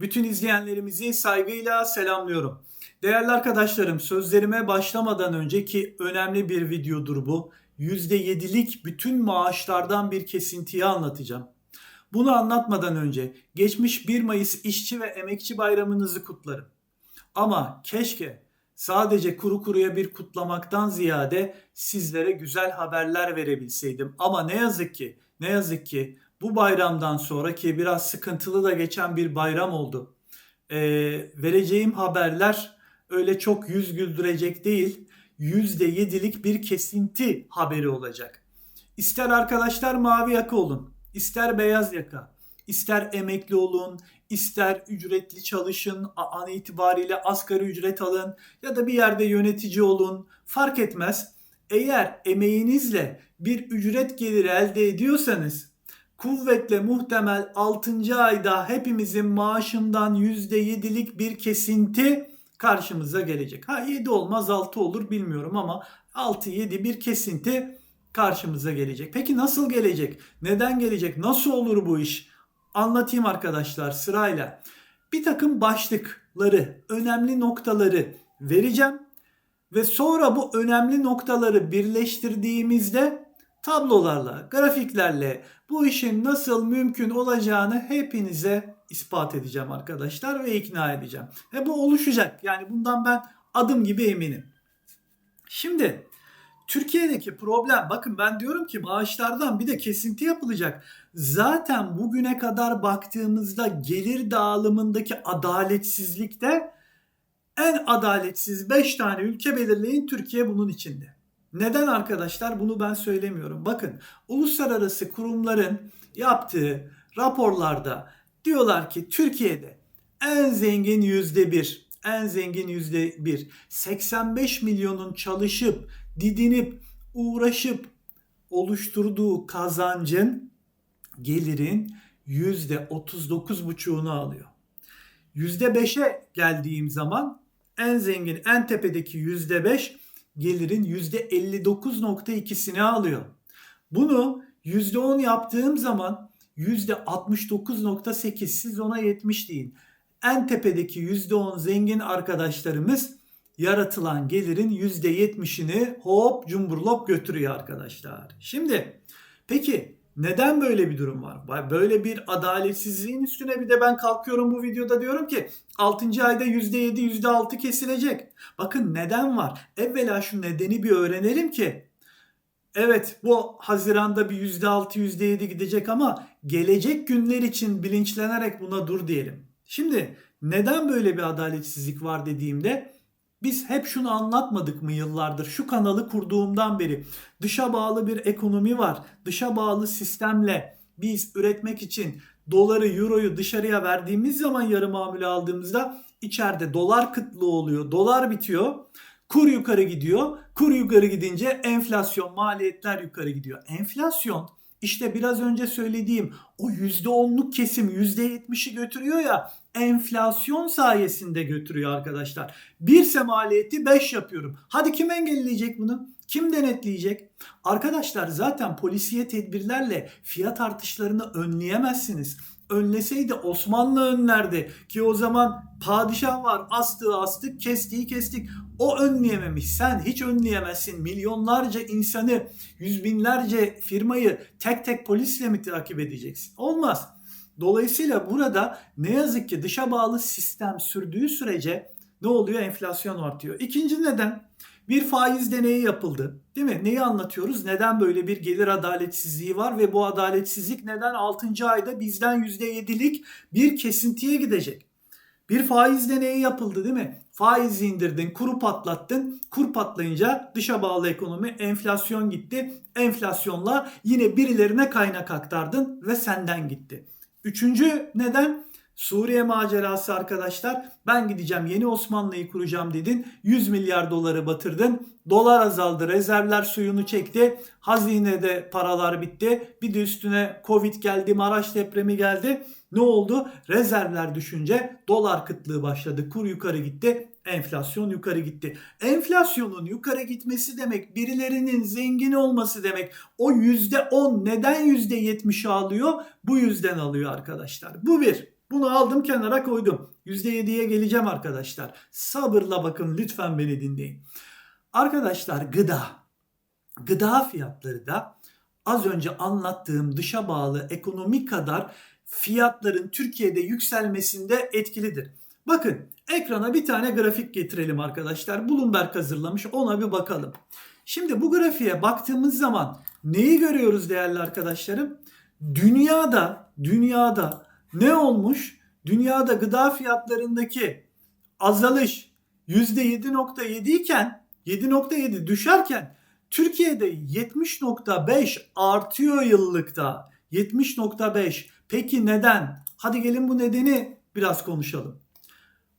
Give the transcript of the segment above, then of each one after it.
Bütün izleyenlerimizi saygıyla selamlıyorum. Değerli arkadaşlarım sözlerime başlamadan önceki önemli bir videodur bu. %7'lik bütün maaşlardan bir kesintiyi anlatacağım. Bunu anlatmadan önce geçmiş 1 Mayıs İşçi ve Emekçi Bayramınızı kutlarım. Ama keşke sadece kuru kuruya bir kutlamaktan ziyade sizlere güzel haberler verebilseydim. Ama ne yazık ki, ne yazık ki bu bayramdan sonraki biraz sıkıntılı da geçen bir bayram oldu. Ee, vereceğim haberler öyle çok yüz güldürecek değil, %7'lik bir kesinti haberi olacak. İster arkadaşlar mavi yaka olun, ister beyaz yaka, ister emekli olun, ister ücretli çalışın, an itibariyle asgari ücret alın ya da bir yerde yönetici olun fark etmez. Eğer emeğinizle bir ücret geliri elde ediyorsanız kuvvetle muhtemel 6. ayda hepimizin maaşından %7'lik bir kesinti karşımıza gelecek. Ha 7 olmaz 6 olur bilmiyorum ama 6-7 bir kesinti karşımıza gelecek. Peki nasıl gelecek? Neden gelecek? Nasıl olur bu iş? Anlatayım arkadaşlar sırayla. Bir takım başlıkları, önemli noktaları vereceğim ve sonra bu önemli noktaları birleştirdiğimizde tablolarla, grafiklerle bu işin nasıl mümkün olacağını hepinize ispat edeceğim arkadaşlar ve ikna edeceğim. Ve bu oluşacak. Yani bundan ben adım gibi eminim. Şimdi Türkiye'deki problem bakın ben diyorum ki maaşlardan bir de kesinti yapılacak. Zaten bugüne kadar baktığımızda gelir dağılımındaki adaletsizlikte en adaletsiz 5 tane ülke belirleyin Türkiye bunun içinde. Neden arkadaşlar? Bunu ben söylemiyorum. Bakın uluslararası kurumların yaptığı raporlarda diyorlar ki Türkiye'de en zengin yüzde bir, en zengin yüzde bir, 85 milyonun çalışıp, didinip, uğraşıp oluşturduğu kazancın, gelirin yüzde 39,5'unu alıyor. Yüzde 5'e geldiğim zaman en zengin, en tepedeki yüzde 5 gelirin %59.2'sini alıyor. Bunu %10 yaptığım zaman %69.8 siz ona 70 deyin. En tepedeki %10 zengin arkadaşlarımız yaratılan gelirin %70'ini hop cumburlop götürüyor arkadaşlar. Şimdi peki neden böyle bir durum var? Böyle bir adaletsizliğin üstüne bir de ben kalkıyorum bu videoda diyorum ki 6. ayda %7 %6 kesilecek. Bakın neden var? Evvela şu nedeni bir öğrenelim ki evet bu Haziran'da bir %6 %7 gidecek ama gelecek günler için bilinçlenerek buna dur diyelim. Şimdi neden böyle bir adaletsizlik var dediğimde biz hep şunu anlatmadık mı yıllardır? Şu kanalı kurduğumdan beri dışa bağlı bir ekonomi var. Dışa bağlı sistemle biz üretmek için doları, euroyu dışarıya verdiğimiz zaman yarı mamule aldığımızda içeride dolar kıtlığı oluyor. Dolar bitiyor. Kur yukarı gidiyor. Kur yukarı gidince enflasyon, maliyetler yukarı gidiyor. Enflasyon işte biraz önce söylediğim o %10'luk kesim %70'i götürüyor ya enflasyon sayesinde götürüyor arkadaşlar. Bir maliyeti 5 yapıyorum. Hadi kim engelleyecek bunu? Kim denetleyecek? Arkadaşlar zaten polisiye tedbirlerle fiyat artışlarını önleyemezsiniz önleseydi Osmanlı önlerdi ki o zaman padişah var astığı astık kestiği kestik o önleyememiş sen hiç önleyemezsin milyonlarca insanı yüz binlerce firmayı tek tek polisle mi takip edeceksin olmaz dolayısıyla burada ne yazık ki dışa bağlı sistem sürdüğü sürece ne oluyor enflasyon artıyor ikinci neden bir faiz deneyi yapıldı. Değil mi? Neyi anlatıyoruz? Neden böyle bir gelir adaletsizliği var ve bu adaletsizlik neden 6. ayda bizden %7'lik bir kesintiye gidecek? Bir faiz deneyi yapıldı değil mi? Faizi indirdin, kuru patlattın. Kur patlayınca dışa bağlı ekonomi enflasyon gitti. Enflasyonla yine birilerine kaynak aktardın ve senden gitti. Üçüncü neden? Suriye macerası arkadaşlar. Ben gideceğim yeni Osmanlı'yı kuracağım dedin. 100 milyar doları batırdın. Dolar azaldı. Rezervler suyunu çekti. Hazinede paralar bitti. Bir de üstüne Covid geldi. Maraş depremi geldi. Ne oldu? Rezervler düşünce dolar kıtlığı başladı. Kur yukarı gitti. Enflasyon yukarı gitti. Enflasyonun yukarı gitmesi demek birilerinin zengin olması demek. O %10 neden %70'i alıyor? Bu yüzden alıyor arkadaşlar. Bu bir. Bunu aldım kenara koydum. %7'ye geleceğim arkadaşlar. Sabırla bakın lütfen beni dinleyin. Arkadaşlar gıda. Gıda fiyatları da az önce anlattığım dışa bağlı ekonomi kadar fiyatların Türkiye'de yükselmesinde etkilidir. Bakın ekrana bir tane grafik getirelim arkadaşlar. Bloomberg hazırlamış ona bir bakalım. Şimdi bu grafiğe baktığımız zaman neyi görüyoruz değerli arkadaşlarım? Dünyada, dünyada ne olmuş? Dünyada gıda fiyatlarındaki azalış %7.7 iken 7.7 düşerken Türkiye'de 70.5 artıyor yıllıkta. 70.5. Peki neden? Hadi gelin bu nedeni biraz konuşalım.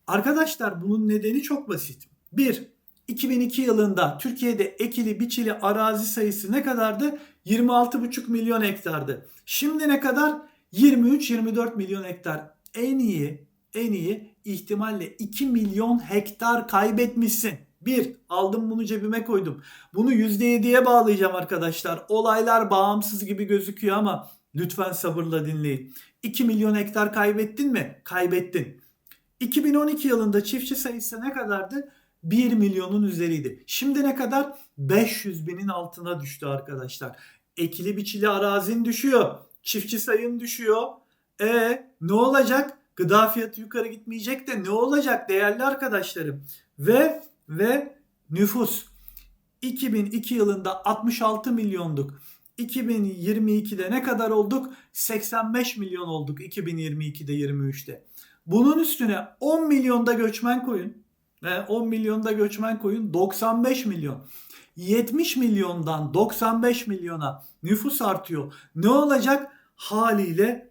Arkadaşlar bunun nedeni çok basit. 1. 2002 yılında Türkiye'de ekili biçili arazi sayısı ne kadardı? 26,5 milyon hektardı. Şimdi ne kadar? 23-24 milyon hektar. En iyi, en iyi ihtimalle 2 milyon hektar kaybetmişsin. Bir, aldım bunu cebime koydum. Bunu %7'ye bağlayacağım arkadaşlar. Olaylar bağımsız gibi gözüküyor ama lütfen sabırla dinleyin. 2 milyon hektar kaybettin mi? Kaybettin. 2012 yılında çiftçi sayısı ne kadardı? 1 milyonun üzeriydi. Şimdi ne kadar? 500 binin altına düştü arkadaşlar. Ekili biçili arazin düşüyor. Çiftçi sayın düşüyor. E ne olacak? Gıda fiyatı yukarı gitmeyecek de ne olacak değerli arkadaşlarım? Ve ve nüfus 2002 yılında 66 milyonduk. 2022'de ne kadar olduk? 85 milyon olduk 2022'de 23'te. Bunun üstüne 10 milyonda göçmen koyun. Ve 10 milyonda göçmen koyun 95 milyon. 70 milyondan 95 milyona nüfus artıyor. Ne olacak? Haliyle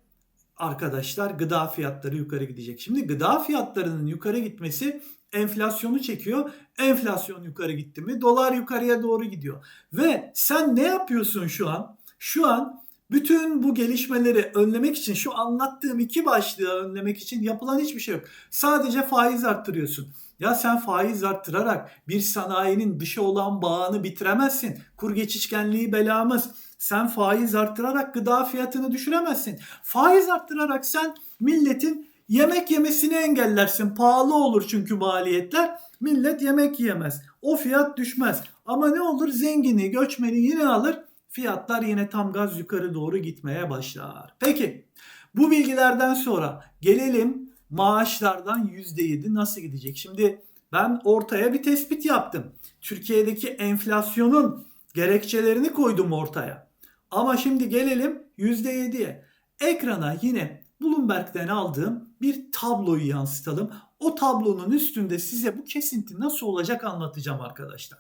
arkadaşlar gıda fiyatları yukarı gidecek. Şimdi gıda fiyatlarının yukarı gitmesi enflasyonu çekiyor. Enflasyon yukarı gitti mi dolar yukarıya doğru gidiyor. Ve sen ne yapıyorsun şu an? Şu an bütün bu gelişmeleri önlemek için şu anlattığım iki başlığı önlemek için yapılan hiçbir şey yok. Sadece faiz arttırıyorsun. Ya sen faiz arttırarak bir sanayinin dışa olan bağını bitiremezsin. Kur geçişkenliği belamız. Sen faiz arttırarak gıda fiyatını düşüremezsin. Faiz arttırarak sen milletin yemek yemesini engellersin. Pahalı olur çünkü maliyetler. Millet yemek yiyemez. O fiyat düşmez. Ama ne olur zengini, göçmeni yine alır. Fiyatlar yine tam gaz yukarı doğru gitmeye başlar. Peki bu bilgilerden sonra gelelim maaşlardan %7 nasıl gidecek? Şimdi ben ortaya bir tespit yaptım. Türkiye'deki enflasyonun gerekçelerini koydum ortaya. Ama şimdi gelelim %7'ye. Ekrana yine Bloomberg'den aldığım bir tabloyu yansıtalım. O tablonun üstünde size bu kesinti nasıl olacak anlatacağım arkadaşlar.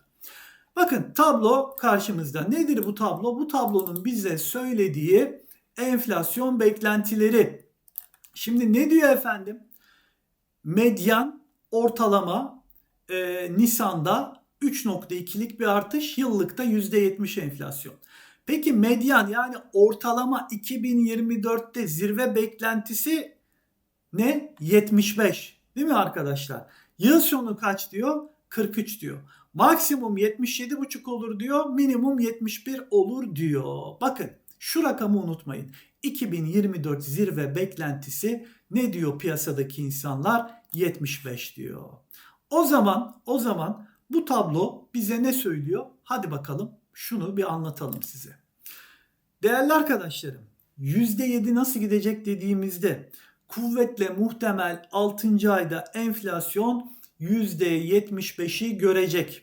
Bakın tablo karşımızda. Nedir bu tablo? Bu tablonun bize söylediği enflasyon beklentileri. Şimdi ne diyor efendim? Medyan ortalama e, Nisan'da 3.2'lik bir artış, yıllıkta %70 enflasyon. Peki medyan yani ortalama 2024'te zirve beklentisi ne? 75. Değil mi arkadaşlar? Yıl sonu kaç diyor? 43 diyor. Maksimum 77,5 olur diyor. Minimum 71 olur diyor. Bakın şu rakamı unutmayın. 2024 zirve beklentisi ne diyor piyasadaki insanlar? 75 diyor. O zaman o zaman bu tablo bize ne söylüyor? Hadi bakalım şunu bir anlatalım size. Değerli arkadaşlarım, %7 nasıl gidecek dediğimizde kuvvetle muhtemel 6. ayda enflasyon %75'i görecek.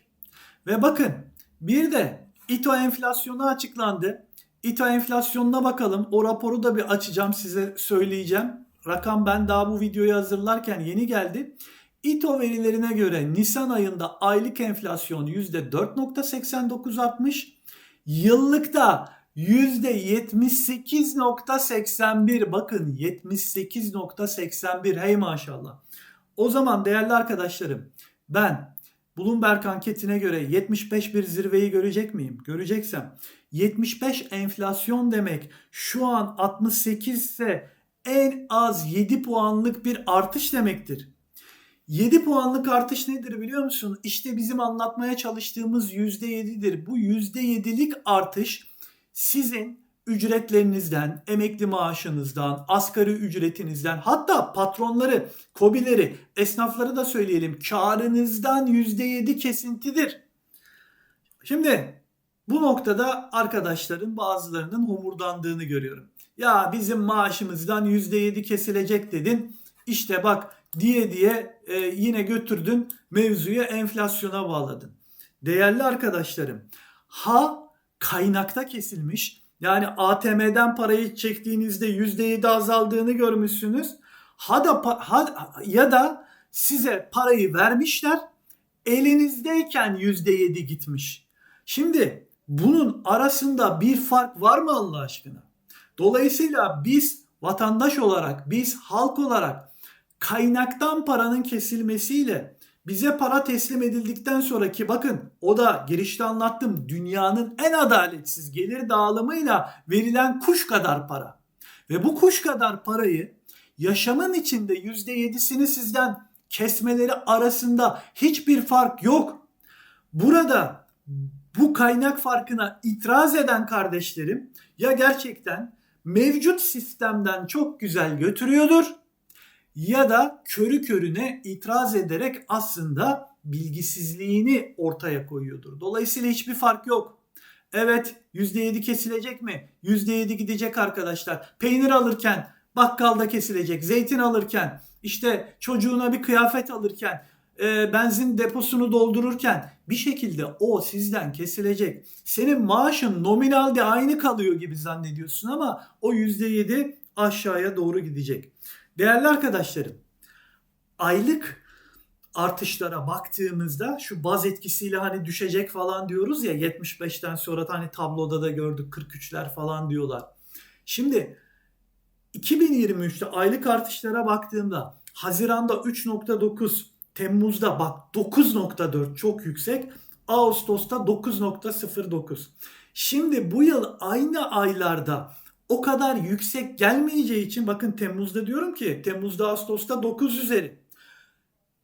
Ve bakın bir de İTO enflasyonu açıklandı. İTO enflasyonuna bakalım. O raporu da bir açacağım size söyleyeceğim. Rakam ben daha bu videoyu hazırlarken yeni geldi. İTO verilerine göre Nisan ayında aylık enflasyon %4.89 artmış. Yıllıkta %78.81 bakın 78.81 hey maşallah. O zaman değerli arkadaşlarım ben Bloomberg anketine göre 75 bir zirveyi görecek miyim? Göreceksem 75 enflasyon demek şu an 68 ise en az 7 puanlık bir artış demektir. 7 puanlık artış nedir biliyor musun? İşte bizim anlatmaya çalıştığımız %7'dir. Bu %7'lik artış sizin ücretlerinizden, emekli maaşınızdan, asgari ücretinizden hatta patronları, kobileri, esnafları da söyleyelim karınızdan %7 kesintidir. Şimdi bu noktada arkadaşların bazılarının homurdandığını görüyorum. Ya bizim maaşımızdan %7 kesilecek dedin. İşte bak diye diye e, yine götürdün mevzuyu enflasyona bağladın. Değerli arkadaşlarım ha kaynakta kesilmiş yani ATM'den parayı çektiğinizde %7 azaldığını görmüşsünüz. Ha da ha, ya da size parayı vermişler elinizdeyken %7 gitmiş. Şimdi bunun arasında bir fark var mı Allah aşkına? Dolayısıyla biz vatandaş olarak, biz halk olarak kaynaktan paranın kesilmesiyle bize para teslim edildikten sonraki bakın o da girişte anlattım dünyanın en adaletsiz gelir dağılımıyla verilen kuş kadar para. Ve bu kuş kadar parayı yaşamın içinde %7'sini sizden kesmeleri arasında hiçbir fark yok. Burada bu kaynak farkına itiraz eden kardeşlerim ya gerçekten mevcut sistemden çok güzel götürüyordur ya da körü körüne itiraz ederek aslında bilgisizliğini ortaya koyuyordur. Dolayısıyla hiçbir fark yok. Evet %7 kesilecek mi? %7 gidecek arkadaşlar. Peynir alırken bakkalda kesilecek. Zeytin alırken işte çocuğuna bir kıyafet alırken e, benzin deposunu doldururken bir şekilde o sizden kesilecek. Senin maaşın nominalde aynı kalıyor gibi zannediyorsun ama o %7 aşağıya doğru gidecek. Değerli arkadaşlarım, aylık artışlara baktığımızda şu baz etkisiyle hani düşecek falan diyoruz ya 75'ten sonra hani tabloda da gördük 43'ler falan diyorlar. Şimdi 2023'te aylık artışlara baktığımda Haziran'da 3.9, Temmuz'da bak 9.4 çok yüksek, Ağustos'ta 9.09. Şimdi bu yıl aynı aylarda o kadar yüksek gelmeyeceği için bakın Temmuz'da diyorum ki Temmuz'da Ağustos'ta 9 üzeri.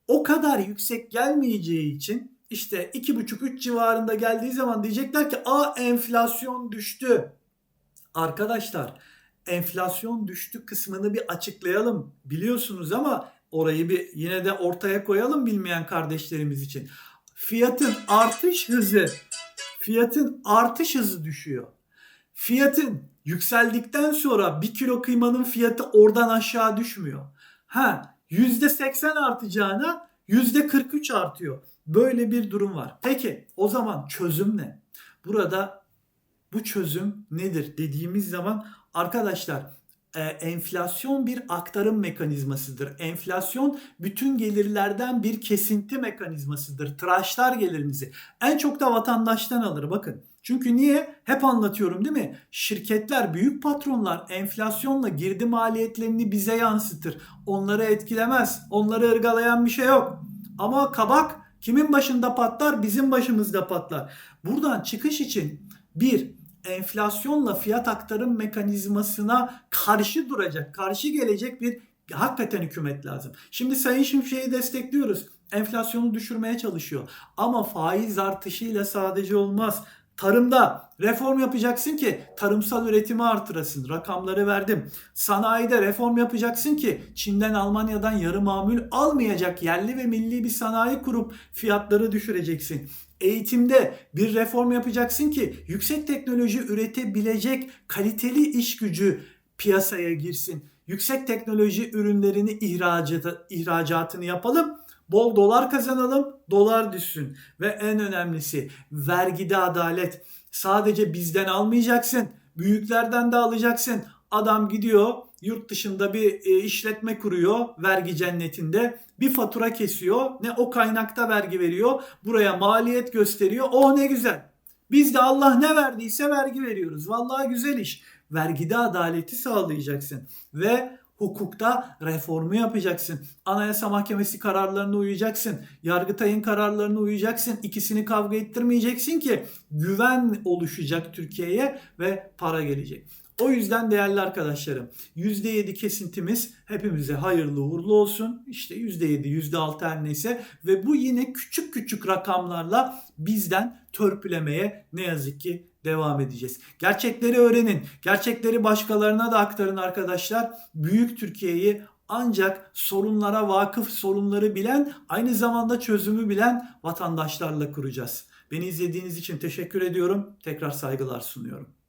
O kadar yüksek gelmeyeceği için işte 2,5-3 civarında geldiği zaman diyecekler ki a enflasyon düştü. Arkadaşlar enflasyon düştü kısmını bir açıklayalım biliyorsunuz ama orayı bir yine de ortaya koyalım bilmeyen kardeşlerimiz için. Fiyatın artış hızı fiyatın artış hızı düşüyor. Fiyatın yükseldikten sonra bir kilo kıymanın fiyatı oradan aşağı düşmüyor. Ha %80 artacağına %43 artıyor. Böyle bir durum var. Peki o zaman çözüm ne? Burada bu çözüm nedir dediğimiz zaman arkadaşlar e, enflasyon bir aktarım mekanizmasıdır. Enflasyon bütün gelirlerden bir kesinti mekanizmasıdır. Tıraşlar gelirinizi. En çok da vatandaştan alır bakın. Çünkü niye? Hep anlatıyorum değil mi? Şirketler, büyük patronlar enflasyonla girdi maliyetlerini bize yansıtır. Onları etkilemez. Onları ırgalayan bir şey yok. Ama kabak kimin başında patlar? Bizim başımızda patlar. Buradan çıkış için bir enflasyonla fiyat aktarım mekanizmasına karşı duracak, karşı gelecek bir hakikaten hükümet lazım. Şimdi Sayın Şimşek'i destekliyoruz. Enflasyonu düşürmeye çalışıyor. Ama faiz artışıyla sadece olmaz. Tarımda reform yapacaksın ki tarımsal üretimi artırasın. Rakamları verdim. Sanayide reform yapacaksın ki Çin'den Almanya'dan yarı mamul almayacak yerli ve milli bir sanayi kurup fiyatları düşüreceksin. Eğitimde bir reform yapacaksın ki yüksek teknoloji üretebilecek kaliteli iş gücü piyasaya girsin. Yüksek teknoloji ürünlerini ihracatı, ihracatını yapalım Bol dolar kazanalım, dolar düşsün. Ve en önemlisi vergide adalet. Sadece bizden almayacaksın, büyüklerden de alacaksın. Adam gidiyor yurt dışında bir e, işletme kuruyor vergi cennetinde. Bir fatura kesiyor. Ne o kaynakta vergi veriyor. Buraya maliyet gösteriyor. Oh ne güzel. Biz de Allah ne verdiyse vergi veriyoruz. Vallahi güzel iş. Vergide adaleti sağlayacaksın. Ve hukukta reformu yapacaksın. Anayasa Mahkemesi kararlarına uyacaksın. Yargıtay'ın kararlarına uyacaksın. İkisini kavga ettirmeyeceksin ki güven oluşacak Türkiye'ye ve para gelecek. O yüzden değerli arkadaşlarım %7 kesintimiz hepimize hayırlı uğurlu olsun. İşte %7, %6 her neyse ve bu yine küçük küçük rakamlarla bizden törpülemeye ne yazık ki devam edeceğiz. Gerçekleri öğrenin. Gerçekleri başkalarına da aktarın arkadaşlar. Büyük Türkiye'yi ancak sorunlara vakıf, sorunları bilen, aynı zamanda çözümü bilen vatandaşlarla kuracağız. Beni izlediğiniz için teşekkür ediyorum. Tekrar saygılar sunuyorum.